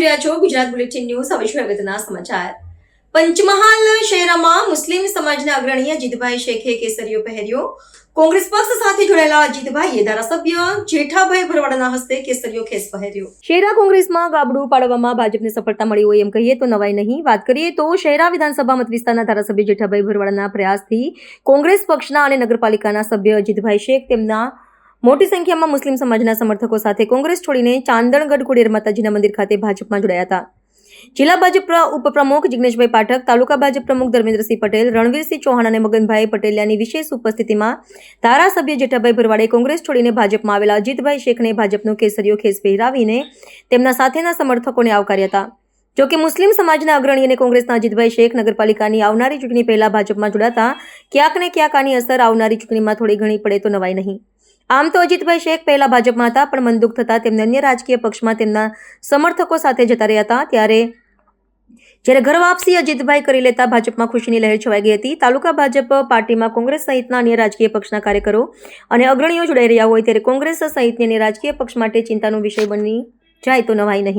રહ્યા છો Gujarat bulletin news હવે છે અગત્યના સમાચાર. પંચમહાલ શહેરમાં મુસ્લિમ સમાજના અગ્રણી અજીતભાઈ શેખે કેસરીયો પહેર્યો. કોંગ્રેસ પક્ષ સાથે જોડાયેલા અજીતભાઈએ ધારાસભ્ય જેઠાભાઈ ભરવાડના હસ્તે કેસરીયો ખેસ પહેર્યો. શહેરા કોંગ્રેસમાં ગાબડું પાડવામાં ભાજપને સફળતા મળી હોય એમ કહીએ તો નવાઈ નહીં. વાત કરીએ તો શહેરા વિધાનસભા મત વિસ્તારના ધારાસભ્ય જેઠાભાઈ ભરવાડના પ્રયાસથી કોંગ્રેસ પક્ષના અને નગરપાલિકાના સભ્ય અજીતભાઈ શેખ તેમના મોટી સંખ્યામાં મુસ્લિમ સમાજના સમર્થકો સાથે કોંગ્રેસ છોડીને ચાંદણગઢ કુડેર માતાજીના મંદિર ખાતે ભાજપમાં જોડાયા હતા. જિલ્લા ભાજપ પ્ર- ઉપપ્રમુખ જિગ્નેશભાઈ પાઠક, તાલુકા ભાજપ પ્રમુખ ધર્મેન્દ્રસિંહ પટેલ, રણવીરસિંહ ચૌહાણ અને મગનભાઈ પટેલિયાની વિશેષ ઉપસ્થિતિમાં ધારાસભ્ય જેઠાભાઈ ભરવાડે કોંગ્રેસ છોડીને ભાજપમાં આવેલા અજીતભાઈ શેખને ભાજપનો કેસરીયો ખેસ પહેરાવીને તેમના સાથેના સમર્થકોને આવકાર્યા હતા. જોકે મુસ્લિમ સમાજના અગ્રણી અને કોંગ્રેસના અજીતભાઈ શેખ નગરપાલિકાની આવનારી ચૂંટણી પહેલા ભાજપમાં જોડાતા ક્યાંક ને ક્યાંક આની અસર આવનારી ચૂંટણીમાં થોડી ઘણી પડે તો નવાય નહીં. આમ તો અજીતભાઈ શેખ પહેલા ભાજપમાં હતા, પણ મનદુખ થતા તેમને અન્ય રાજકીય પક્ષમાં તેમના સમર્થકો સાથે જતા રહ્યા હતા. ત્યારે જ્યારે ઘર વાપસી અજીતભાઈ કરી લેતા ભાજપમાં ખુશીની લહેર છવાઈ ગઈ હતી. તાલુકા ભાજપ પાર્ટીમાં કોંગ્રેસ સહિતના અન્ય રાજકીય પક્ષના કાર્યકરો અને અગ્રણીઓ જોડાઈ રહ્યા હોય ત્યારે કોંગ્રેસ સહિતની અન્ય રાજકીય પક્ષ માટે ચિંતાનો વિષય બની જાય તો નવાઈ નહીં.